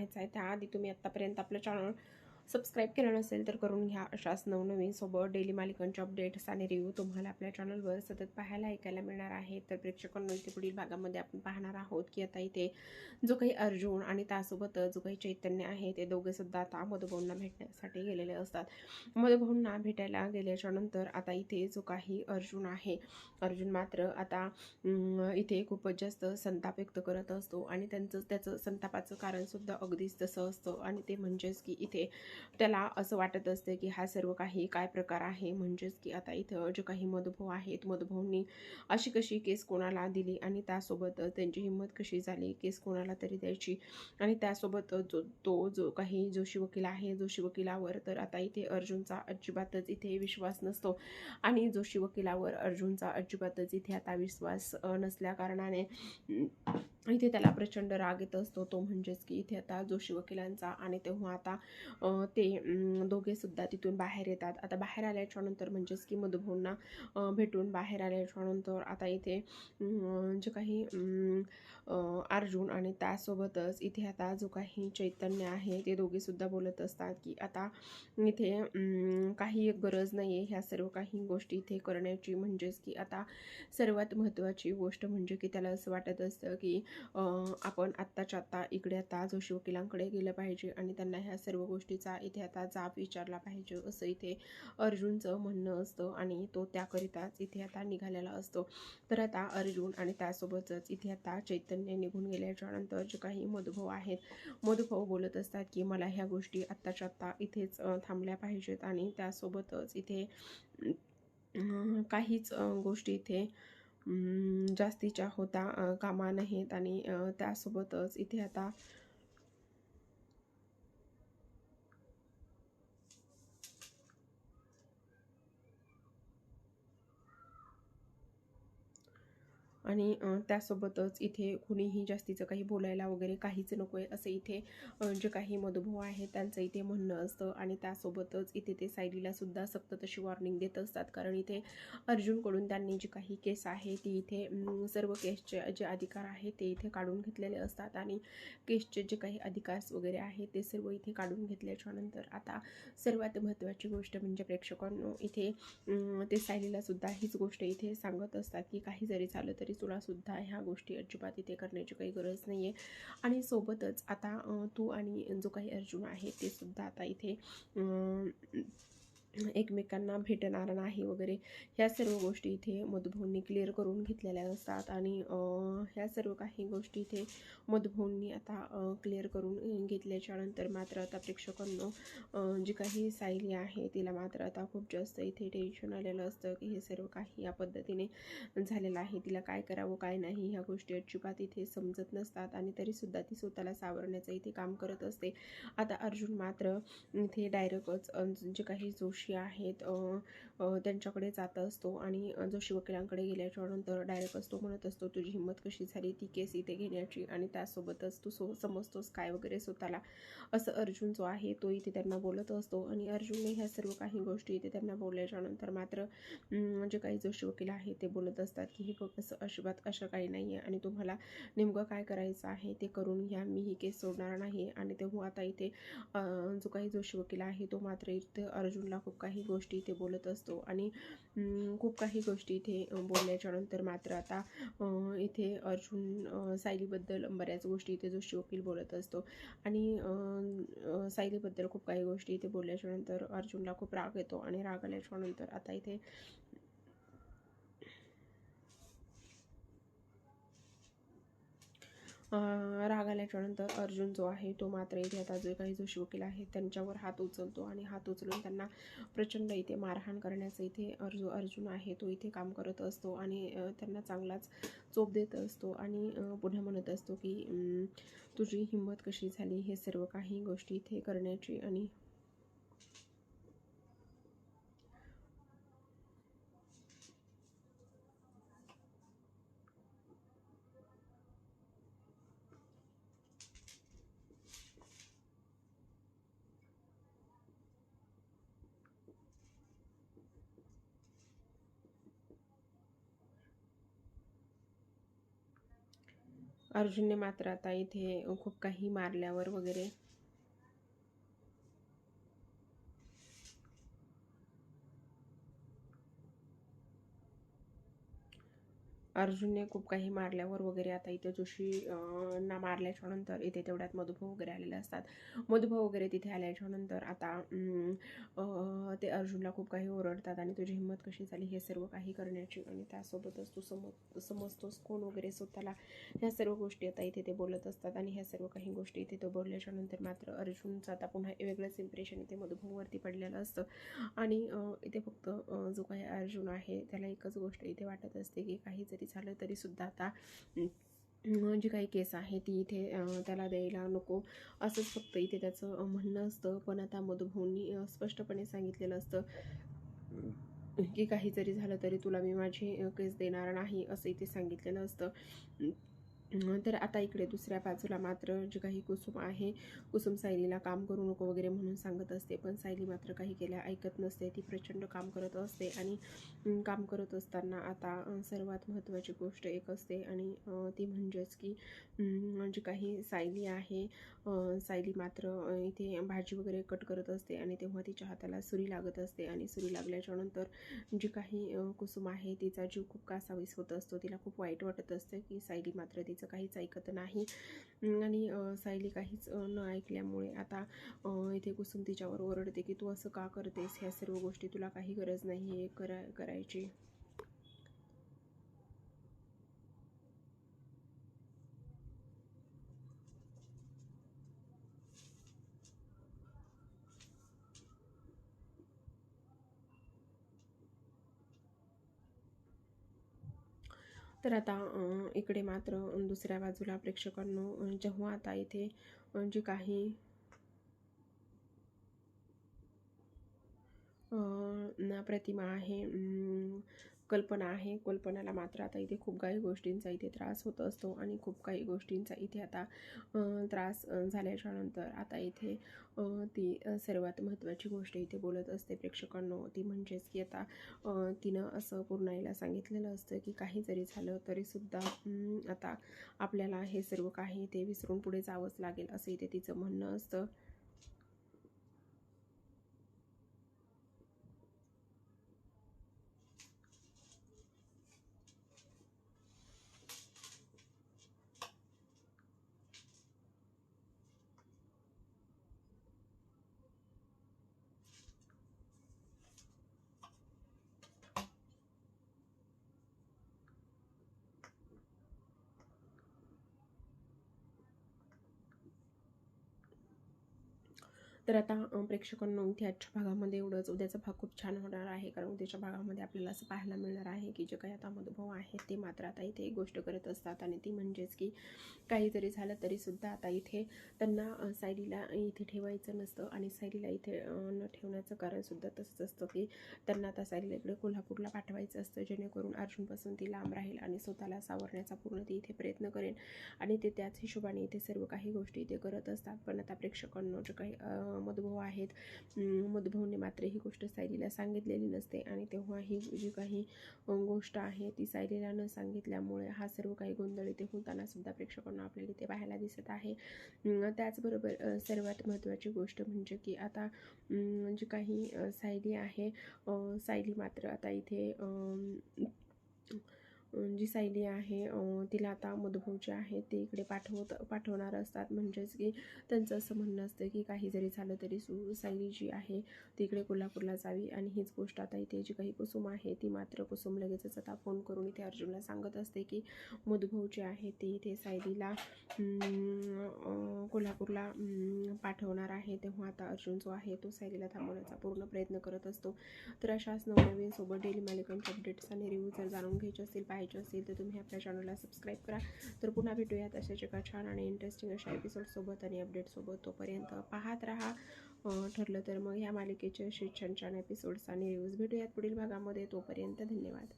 पाहायचा आहे. त्याआधी तुम्ही आत्तापर्यंत आपलं चॅनल सबस्क्राईब केलं नसेल तर करून घ्या अशाच नवनवीन सोबत डेली मालिकांच्या अपडेट्स आणि रिव्ह्यू तुम्हाला आपल्या चॅनलवर सतत पाहायला ऐकायला मिळणार आहे. तर प्रेक्षकांना इथे पुढील भागामध्ये आपण पाहणार आहोत की आता इथे जो काही अर्जुन आणि त्यासोबत जो काही चैतन्य आहे ते दोघे सुद्धा आता मधुभाऊंना भेटण्यासाठी गेलेले असतात. मधुभाऊंना भेटायला गेल्याच्यानंतर आता इथे जो काही अर्जुन आहे अर्जुन मात्र आता इथे खूपच जास्त संताप व्यक्त करत असतो आणि त्यांचं त्याचं संतापाचं कारणसुद्धा अगदीच तसं असतं आणि ते म्हणजेच की इथे त्याला असं वाटत असतं की हा सर्व काही काय प्रकार आहे? म्हणजेच की आता इथं जे काही मधुभाऊ आहेत मधुभाऊंनी अशी कशी केस कोणाला दिली आणि त्यासोबत त्यांची हिंमत कशी झाली? केस कोणाला तरी द्यायची आणि त्यासोबत जो तो जो काही जोशी वकील आहे जोशी वकिलावर तर आता इथे अर्जुनचा अजिबातच इथे विश्वास नसतो आणि जोशी वकिलावर अर्जुनचा अजिबातच इथे आता विश्वास नसल्या कारणाने इथे त्याला प्रचंड राग येत असतो. तो म्हणजेच की इथे आता जोशी वकिलांचा आणि तेव्हा आता ते दोघेसुद्धा दोघे सुद्धा तिथून बाहेर येतात. आता बाहेर आल्याच्यानंतर म्हणजेच की मधुभाऊंना भेटून बाहेर आल्याच्यानंतर आता इथे जे काही अर्जुन आणि त्यासोबतच इथे आता जो काही चैतन्य आहे ते दोघे सुद्धा बोलत असतात की आता इथे काही गरज नाही आहे ह्या सर्व काही गोष्टी इथे करण्याची म्हणजेच की आता सर्वात महत्त्वाची गोष्ट म्हणजे की त्याला असं वाटत असतं की आपण आत्ताच्या आत्ता इकडे आता जोशी वकिलांकडे गेलं पाहिजे आणि त्यांना ह्या सर्व गोष्टीचा इथे आता जाब विचारला पाहिजे असं इथे अर्जुनचं म्हणणं असतं आणि तो त्याकरिताच इथे आता निघालेला असतो. तर आता अर्जुन आणि त्यासोबतच इथे आता चैतन्य निघून गेल्याच्यानंतर जे काही मधुभाऊ आहेत मधुभाऊ बोलत असतात की मला ह्या गोष्टी आत्ताच्या आत्ता इथेच थांबल्या पाहिजेत आणि त्यासोबतच इथे काहीच गोष्टी इथे जास्तीच्या होता कामा नाहीत आणि त्यासोबतच इथे आता आणि त्यासोबतच इथे कुणीही जास्तीचं काही बोलायला वगैरे काहीच नको आहे असं इथे जे काही मधुभाव आहेत त्यांचं इथे म्हणणं असतं आणि त्यासोबतच इथे ते सायलीला सुद्धा सक्त तशी वॉर्निंग देत असतात. कारण इथे अर्जुनकडून त्यांनी जी काही केस आहे ती इथे सर्व केसचे जे अधिकार आहेत ते इथे काढून घेतलेले असतात. आणि केसचे जे काही अधिकार वगैरे आहेत ते सर्व इथे काढून घेतल्याच्या नंतर आता सर्वात महत्त्वाची गोष्ट म्हणजे प्रेक्षकांनो इथे ते सायलीला सुद्धा हीच गोष्ट इथे सांगत असतात की काही जरी झालं तरी तुला सुद्धा ह्या गोष्टी अजिबात इथे करण्याची काही गरज नाही आहे आणि सोबतच आता तू आणि जो काही अर्जुन आहे ते सुद्धा आता इथे एकमेकांना भेटणार नाही वगैरे. ह्या सर्व गोष्टी इथे मधुभाऊंनी क्लिअर करून घेतलेल्या असतात आणि ह्या सर्व काही गोष्टी इथे मधुभाऊंनी आता क्लिअर करून घेतल्याच्या नंतर मात्र आता प्रेक्षकांनो जी काही सायली आहे तिला मात्र आता खूप जास्त इथे टेन्शन आलेलं असतं की हे सर्व काही या पद्धतीने झालेलं आहे. तिला काय करावं काय नाही ह्या गोष्टी अजिबात इथे समजत नसतात आणि तरीसुद्धा ती स्वतःला सावरण्याचं इथे काम करत असते. आता अर्जुन मात्र इथे डायरेक्टच जे काही जोश आहेत त्यांच्याकडे जात असतो आणि जोशी वकिलांकडे गेल्याच्यानंतर डायरेक्ट असतो म्हणत असतो तुझी हिंमत कशी झाली ती केस इथे घेण्याची आणि त्यासोबतच तू सो समजतोस काय वगैरे स्वतःला? असं अर्जुन जो आहे तो इथे त्यांना बोलत असतो आणि अर्जुनने ह्या सर्व काही गोष्टी इथे त्यांना बोलल्याच्यानंतर मात्र जे काही जोशी वकील आहे ते बोलत असतात की हे बघ असं अजिबात असं काही नाही आहे आणि तुम्हाला नेमकं काय करायचं आहे ते करून घ्या मी ही केस सोडणार नाही. आणि तेव्हा आता इथे जो काही जोशी वकील आहे तो मात्र इथे अर्जुनला खूप काही गोष्टी इथे बोलत असतो. आणि खूप काही गोष्टी इथे अं, बोलल्याच्या नंतर मात्र आता इथे अर्जुन सायलीबद्दल बऱ्याच गोष्टी इथे जोशी वकील बोलत असतो. आणि सायलीबद्दल खूप काही गोष्टी इथे बोलल्याच्या नंतर अर्जुनला खूप राग येतो आणि राग आल्याच्यानंतर आता इथे राग आल्याच्यानंतर अर्जुन जो आहे तो मात्र इथे आता जे काही जोशी वकील आहेत त्यांच्यावर हात उचलतो आणि हात उचलून त्यांना प्रचंड इथे मारहाण करण्याचं इथे अर्जु अर्जुन आहे तो इथे काम करत असतो आणि त्यांना चांगलाच चोप देत असतो आणि पुन्हा पुढे म्हणत असतो की तुझी हिंमत कशी झाली? हे सर्व काही गोष्टी इथे करण्याची आणि अर्जुनने मात्र आता इथे खूप काही मारल्यावर वगैरे अर्जुनने खूप काही मारल्यावर वगैरे आता इथे जोशी ना मारल्याच्या नंतर इथे तेवढ्यात मधुभाऊ वगैरे आलेले असतात. मधुभाऊ वगैरे तिथे आल्याच्यानंतर आता ते अर्जुनला खूप काही ओरडतात आणि तुझी हिंमत कशी झाली हे सर्व काही करण्याची आणि त्यासोबतच तू सम समजतोस कोण वगैरे स्वतःला. ह्या सर्व गोष्टी आता इथे ते बोलत असतात आणि ह्या सर्व काही गोष्टी इथे तो बोलल्याच्या नंतर मात्र अर्जुनचं आता पुन्हा वेगळंच इम्प्रेशन इथे मधुभाऊवरती पडलेलं असतं. आणि इथे फक्त जो काही अर्जुन आहे त्याला एकच गोष्ट इथे वाटत असते की काही जरी झालं तरीसुद्धा आता जे जी काही केस आहे ती इथे त्याला द्यायला नको. असंच फक्त इथे त्याचं म्हणणं असतं. पण आता मधुभाऊंनी स्पष्टपणे सांगितलेलं असतं की काही जरी झालं तरी तुला मी माझी केस देणार नाही असं इथे सांगितलेलं असतं. तर आता इकडे दुसऱ्या बाजूला मात्र जी काही कुसुम आहे कुसुम सायलीला काम करू नको वगैरे म्हणून सांगत असते पण सायली मात्र काही केल्या ऐकत नसते. ती प्रचंड काम करत असते आणि काम करत असताना आता सर्वात महत्त्वाची गोष्ट एक असते आणि ती म्हणजेच की जी काही सायली आहे सायली मात्र इथे भाजी वगैरे कट करत असते आणि तेव्हा तिच्या हाताला सुरी लागत असते आणि सुरी लागल्याच्या नंतर जी काही कुसुम आहे तिचा जीव खूप कासावीस होत असतो. तिला खूप वाईट वाटत असतं की सायली मात्र तिचं काहीच ऐकत नाही. आणि सायली काहीच न ऐकल्यामुळे आता इथे कुसुम तिच्यावर ओरडते की तू असं का करतेस? ह्या सर्व गोष्टी तुला काही गरज नाही आहे करा करायची. तर आता अं, इकडे मात्र दुसऱ्या बाजूला प्रेक्षकांनो जेव्हा आता इथे जे काही अं, प्रतिमा आहे अं, कल्पना आहे. कल्पनाला मात्र आता इथे खूप काही गोष्टींचा इथे त्रास होत असतो आणि खूप काही गोष्टींचा इथे आता त्रास झाल्याच्यानंतर आता इथे ती सर्वात महत्त्वाची गोष्ट इथे बोलत असते प्रेक्षकांनो. ती म्हणजेच की आता तिनं असं पूर्णाईला सांगितलेलं असतं की काही जरी झालं तरीसुद्धा आता आपल्याला हे सर्व काही ते विसरून पुढे जावंच लागेल असं इथे तिचं म्हणणं असतं. तर आता प्रेक्षकांना प्रेक्षकांनो इथे आजच्या भागामध्ये एवढंच. उद्याचा भाग खूप छान होणार आहे कारण उद्याच्या भागामध्ये आपल्याला असं पाहायला मिळणार आहे की जे काही आता अनुभव आहेत ते मात्र आता इथे एक गोष्ट करत असतात. आणि ती म्हणजेच की काही जरी झालं तरीसुद्धा आता इथे त्यांना सायलीला इथे ठेवायचं नसतं आणि सायलीला इथे न ठेवण्याचं कारणसुद्धा तसंच असतं की त्यांना आता सायलीला इकडे कोल्हापूरला पाठवायचं असतं जेणेकरून अर्जुनपासून ती लांब राहील आणि स्वतःला सावरण्याचा पूर्ण ती इथे प्रयत्न करेन. आणि ते त्याच हिशोबाने इथे सर्व काही गोष्टी इथे करत असतात. पण आता प्रेक्षकांनो जे काही मधुभाऊ आहेत. अं, मधुभाऊने मात्र ही गोष्ट सायलीला सांगितलेली नसते आणि तेव्हा ही जी काही गोष्ट आहे ती सायलीला न सांगितल्यामुळे हा सर्व काही गोंधळ इथे होताना सुद्धा प्रेक्षकांना आपल्याला इथे पाहायला दिसत आहे. त्याचबरोबर सर्वात महत्त्वाची गोष्ट म्हणजे की आता जी काही सायली आहे सायली मात्र आता इथे जी सायली आहे तिला आता मधुभाऊ जे आहे ते इकडे पाठवत पाठवणार असतात. म्हणजेच की त्यांचं असं म्हणणं असतं की काही जरी झालं तरी सु सायली जी आहे ती इकडे कोल्हापूरला जावी. आणि हीच गोष्ट आता इथे जी काही कुसुम आहे ती मात्र कुसुम लगेचच आता फोन करून इथे अर्जुनला सांगत असते की मधुभाऊ जे आहे ते इथे सायलीला कोल्हापूरला पाठवणार आहे. तेव्हा आता अर्जुन जो आहे तो सायलीला थांबवण्याचा पूर्ण प्रयत्न करत असतो. तर अशाच नवनवीनसोबत डेली मालिकांचे अपडेट्स आणि रिव्ह्यू जर जाणून घ्यायचे असतील पाहिजे असेल तर तुम्ही आपल्या चॅनलला सबस्क्राईब करा. तर पुन्हा भेटूयात अशाच एका छान आणि इंटरेस्टिंग अशा एपिसोडसोबत आणि अपडेटसोबत तोपर्यंत पाहत राहा. ठरलं तर मग ह्या मालिकेचे असे छान छान एपिसोड्स आणि रिव्ह्यूज भेटूयात पुढील भागामध्ये. तोपर्यंत धन्यवाद.